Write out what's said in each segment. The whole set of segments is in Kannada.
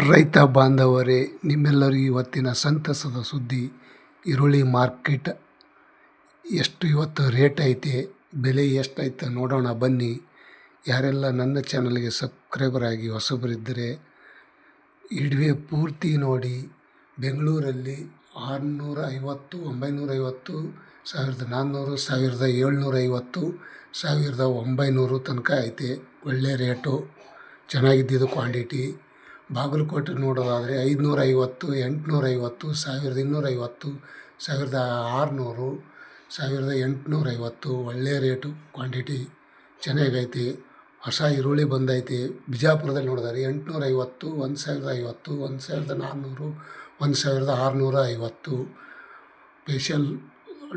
ರೈತ ಬಾಂಧವರೇ ನಿಮ್ಮೆಲ್ಲರಿಗೂ ಇವತ್ತಿನ ಸಂತಸದ ಸುದ್ದಿ, ಈರುಳ್ಳಿ ಮಾರ್ಕೆಟ್. ಎಷ್ಟು ಇವತ್ತು ರೇಟ್ ಐತೆ, ಬೆಲೆ ಎಷ್ಟೈತೆ ನೋಡೋಣ ಬನ್ನಿ. ಯಾರೆಲ್ಲ ನನ್ನ ಚಾನಲ್ಗೆ ಸಬ್ಸ್ಕ್ರೈಬರ್ ಆಗಿ ಹೊಸಬರಿದ್ದರೆ, ಇಡುವೆ ಪೂರ್ತಿ ನೋಡಿ. ಬೆಂಗಳೂರಲ್ಲಿ ಆರುನೂರ ಐವತ್ತು ಒಂಬೈನೂರ ಐವತ್ತು ಸಾವಿರದ ನಾನ್ನೂರು, ಸಾವಿರದ ಏಳ್ನೂರ ಐವತ್ತು ಸಾವಿರದ ಒಂಬೈನೂರು ತನಕ ಐತೆ ಒಳ್ಳೆ ರೇಟು. ಚೆನ್ನಾಗಿದ್ದಿದ್ದು ಕ್ವಾಂಟಿಟಿ. ಬಾಗಲಕೋಟೆ ನೋಡೋದಾದರೆ ಐದುನೂರ ಐವತ್ತು ಎಂಟುನೂರ ಐವತ್ತು ಸಾವಿರದ ಇನ್ನೂರ ಐವತ್ತು ಸಾವಿರದ ಆರುನೂರು, ಸಾವಿರದ ಎಂಟುನೂರ ಐವತ್ತು ಒಳ್ಳೆಯ ರೇಟು, ಕ್ವಾಂಟಿಟಿ ಚೆನ್ನಾಗೈತಿ. ಹೊಸ ಈರುಳ್ಳಿ ಬಂದೈತಿ. ಬಿಜಾಪುರದಲ್ಲಿ ನೋಡಿದಾರೆ ಎಂಟುನೂರ ಐವತ್ತು ಒಂದು ಸಾವಿರದ ಐವತ್ತು ಒಂದು ಸಾವಿರದ ನಾನ್ನೂರು ಒಂದು ಸಾವಿರದ ಆರುನೂರ ಐವತ್ತು ಸ್ಪೆಷಲ್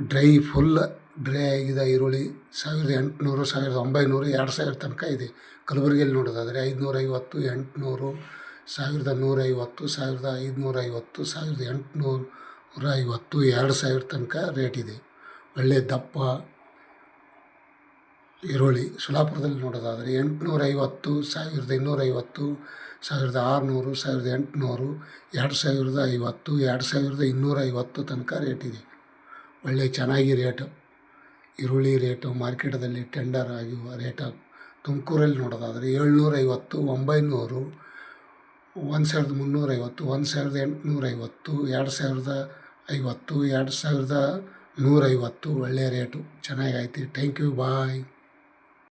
ಡ್ರೈ, ಫುಲ್ ಡ್ರೈ ಆಗಿದೆ ಈರುಳ್ಳಿ ಸಾವಿರದ ಎಂಟುನೂರು, ಸಾವಿರದ ಒಂಬೈನೂರು, ಎರಡು ಸಾವಿರ ತನಕ ಇದೆ. ಕಲಬುರಗಿಯಲ್ಲಿ ನೋಡೋದಾದರೆ ಐದುನೂರ ಐವತ್ತು ಎಂಟುನೂರು ಸಾವಿರದ ನೂರೈವತ್ತು, ಸಾವಿರದ ಐದುನೂರ ಐವತ್ತು ಸಾವಿರದ ಎಂಟುನೂರ ಐವತ್ತು ಎರಡು ಸಾವಿರ ತನಕ ರೇಟ್ ಇದೆ. ಒಳ್ಳೆಯ ದಪ್ಪ ಈರುಳ್ಳಿ ಸುಲಾಪುರದಲ್ಲಿ ನೋಡೋದಾದರೆ ಎಂಟುನೂರ ಐವತ್ತು ಸಾವಿರದ ಇನ್ನೂರೈವತ್ತು, ಸಾವಿರದ ಆರುನೂರು, ಸಾವಿರದ ಎಂಟುನೂರು, ಎರಡು ಸಾವಿರದ ಐವತ್ತು, ಎರಡು ಸಾವಿರದ ಇನ್ನೂರ ಐವತ್ತು ತನಕ ರೇಟ್ ಇದೆ. ಒಳ್ಳೆಯ ಚೆನ್ನಾಗಿ ರೇಟು. ಈರುಳ್ಳಿ ರೇಟು ಮಾರ್ಕೆಟದಲ್ಲಿ ಟೆಂಡರ್ ಆಗಿರುವ ರೇಟ. ತುಮಕೂರಲ್ಲಿ ನೋಡೋದಾದರೆ ಏಳ್ನೂರೈವತ್ತು, ಒಂಬೈನೂರು ಒಂದು ಸಾವಿರದ ಮುನ್ನೂರೈವತ್ತು ಒಂದು ಸಾವಿರದ ಎಂಟುನೂರೈವತ್ತು, ಎರಡು ಸಾವಿರದ ಐವತ್ತು, ಎರಡು ಸಾವಿರದ ನೂರೈವತ್ತು ಒಳ್ಳೆಯ ರೇಟು. ಚೆನ್ನಾಗೈತಿ ಥ್ಯಾಂಕ್ ಯು ಬಾಯ್